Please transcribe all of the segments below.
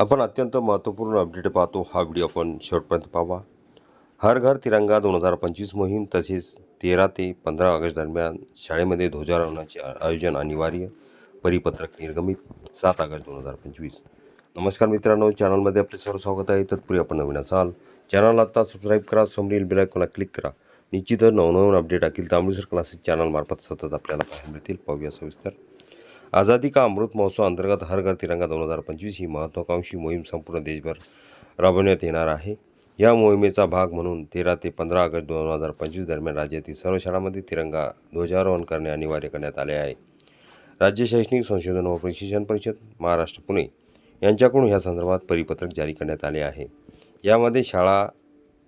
आपण अत्यंत महत्त्वपूर्ण अपडेट पाहतो हा व्हिडिओ आपण शेवटपर्यंत पाहावा. हर घर तिरंगा दोन हजार पंचवीस मोहीम तसेच तेरा ते पंधरा ऑगस्ट दरम्यान शाळेमध्ये ध्वजारोहणाचे आयोजन अनिवार्य परिपत्रक निर्गमित सात ऑगस्ट दोन हजार पंचवीस. नमस्कार मित्रांनो चॅनलमध्ये आपले सर्व स्वागत आहे. तत्पूर्वी आपण नवीन असाल चॅनल आत्ता सबस्क्राईब करा समोरील बिलायकोला क्लिक करा. निश्चितच नवनवीन अपडेट अखिल तांबडीसर क्लासेस चॅनलमार्फत सतत आपल्याला पाहायला मिळतील. पाहूया सविस्तर. आझादी का अमृत महोत्सव अंतर्गत हर घर तिरंगा दोन हजार पंचवीस ही महत्त्वाकांक्षी मोहीम संपूर्ण देशभर राबवण्यात येणार आहे. या मोहिमेचा भाग म्हणून तेरा ते पंधरा ऑगस्ट दोन हजार पंचवीस दरम्यान राज्यातील सर्व शाळांमध्ये तिरंगा ध्वजारोहण करणे अनिवार्य करण्यात आले आहे. राज्य शैक्षणिक संशोधन व प्रशिक्षण परिषद महाराष्ट्र पुणे यांच्याकडून या संदर्भात परिपत्रक जारी करण्यात आले आहे. यामध्ये शाळा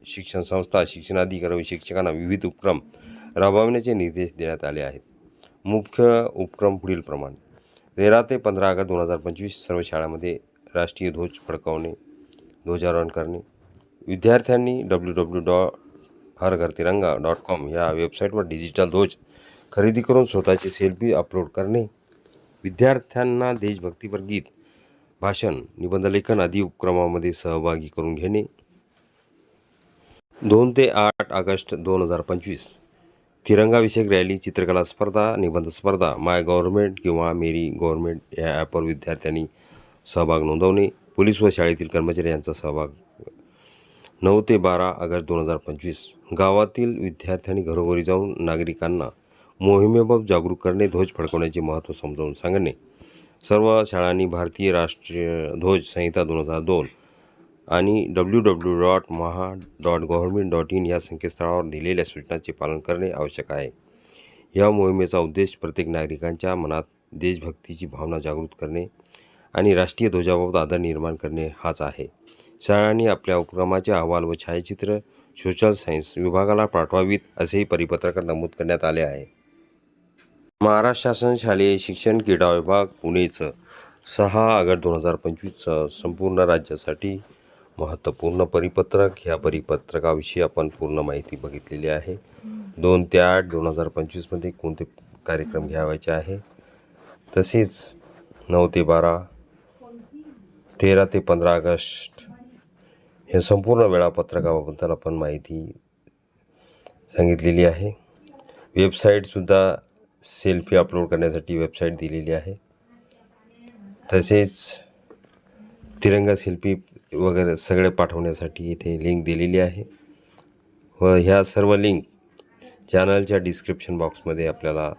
शिक्षण संस्था शिक्षणाधिकारी व शिक्षकांना विविध उपक्रम राबविण्याचे निर्देश देण्यात आले आहेत. मुख्य उपक्रम पुढील प्रमाणे. तेरा ते पंधरा ऑगस्ट दोन हजार पंचवीस सर्व शाळांमध्ये राष्ट्रीय ध्वज फडकवणे ध्वजारोहण करणे. विद्यार्थ्यांनी डब्ल्यू डब्ल्यू डॉ हर घर तिरंगा डॉट कॉम या वेबसाईटवर डिजिटल ध्वज खरेदी करून स्वतःचे सेल्फी अपलोड करणे. विद्यार्थ्यांना देशभक्तीपर गीत भाषण निबंधलेखन आदी उपक्रमामध्ये सहभागी करून घेणे. दोन ते आठ ऑगस्ट दोन हजार पंचवीस तिरंगाविषयक रॅली चित्रकला स्पर्धा निबंध स्पर्धा माय गव्हर्नमेंट किंवा मेरी गव्हर्नमेंट या ॲपवर विद्यार्थ्यांनी सहभाग नोंदवणे पोलीस व शाळेतील कर्मचारी यांचा सहभाग नऊ ते बारा ऑगस्ट दोन हजार पंचवीस. गावातील विद्यार्थ्यांनी घरोघरी जाऊन नागरिकांना मोहिमेबाबत जागरूक करणे ध्वज फडकवण्याचे महत्त्व समजावून सांगणे. सर्व शाळांनी भारतीय राष्ट्रीय ध्वज संहिता दोन हजार दोन आणि W W dot Maha dot government dot in या संकेतस्थळावर दिलेल्या सूचनांचे पालन करणे आवश्यक आहे. या मोहिमेचा उद्देश प्रत्येक नागरिकांच्या मनात देशभक्तीची भावना जागृत करणे आणि राष्ट्रीय ध्वजाबाबत आदर निर्माण करणे हाच आहे. शाळांनी आपल्या उपक्रमाचे अहवाल व छायाचित्र सोशल सायन्स विभागाला पाठवावीत असेही परिपत्रकात नमूद करण्यात आले आहे. महाराष्ट्र शासन शालेय शिक्षण क्रीडा विभाग पुणेचं सहा ऑगस्ट दोन हजार पंचवीसचं संपूर्ण राज्यासाठी महत्त्वपूर्ण परिपत्रक. ह्या परिपत्रकाविषयी आपण पूर्ण माहिती बघितलेली आहे. दोन ते आठ दोन हजार पंचवीसमध्ये कोणते कार्यक्रम घ्यावायचे आहे? तसेच नऊ ते बारा तेरा ते पंधरा ऑगस्ट हे संपूर्ण वेळापत्रकाबद्दल आपण माहिती सांगितलेली आहे. वेबसाईटसुद्धा सेल्फी अपलोड करण्यासाठी वेबसाईट दिलेली आहे. तसेच तिरंगा सेल्फी वगैरे सगळे पाठवण्यासाठी इथे लिंक दिलेली आहे. व ह्या सर्व लिंक चॅनलच्या डिस्क्रिप्शन बॉक्समध्ये आपल्याला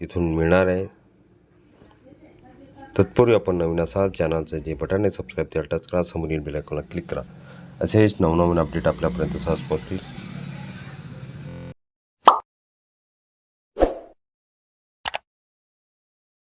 तिथून मिळणार आहे. तत्पूर्वी आपण नवीन असाल चॅनलचं जे बटन आहे सबस्क्राईब त्याला टच करा. समोरील बेलायकॉनला क्लिक करा. असेच नवनवीन अपडेट आपल्यापर्यंत सहज पोहोचतील.